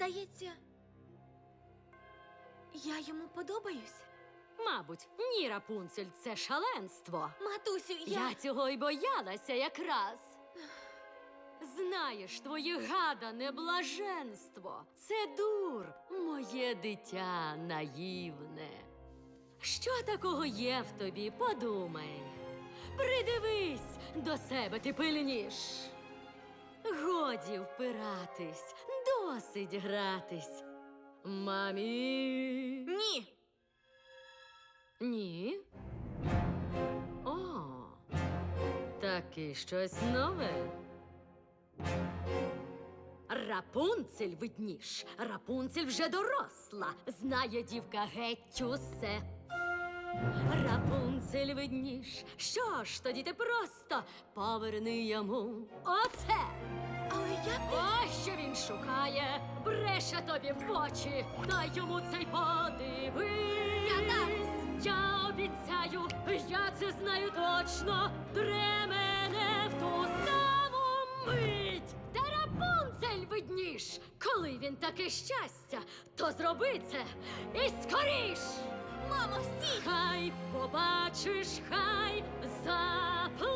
Здається, я йому подобаюсь. Мабуть, ні, Рапунцель, це шаленство. Матусю, я. Я цього й боялася якраз. Знаєш, твоє гадане блаженство. Це дур, моє дитя наївне. Що такого є в тобі, подумай. Придивись до себе ти пильніш. Годі впиратись, досить гратись. Мамі. Ні. Ні. О, таки щось нове. Рапунцель видніш. Рапунцель вже доросла. Знає дівка геть усе. Рапунцель видніш. Що ж, тоді ти просто поверни йому оце. Але як ти. Він шукає, бреше тобі в очі, дай йому цей подивись. Я дам. Я обіцяю, я це знаю точно. Тре мене в ту саму мить. Та Рапунцель видніш, коли він таке щастя, то зроби це і скоріш. Мамо, стій! Хай побачиш, хай заплачеш.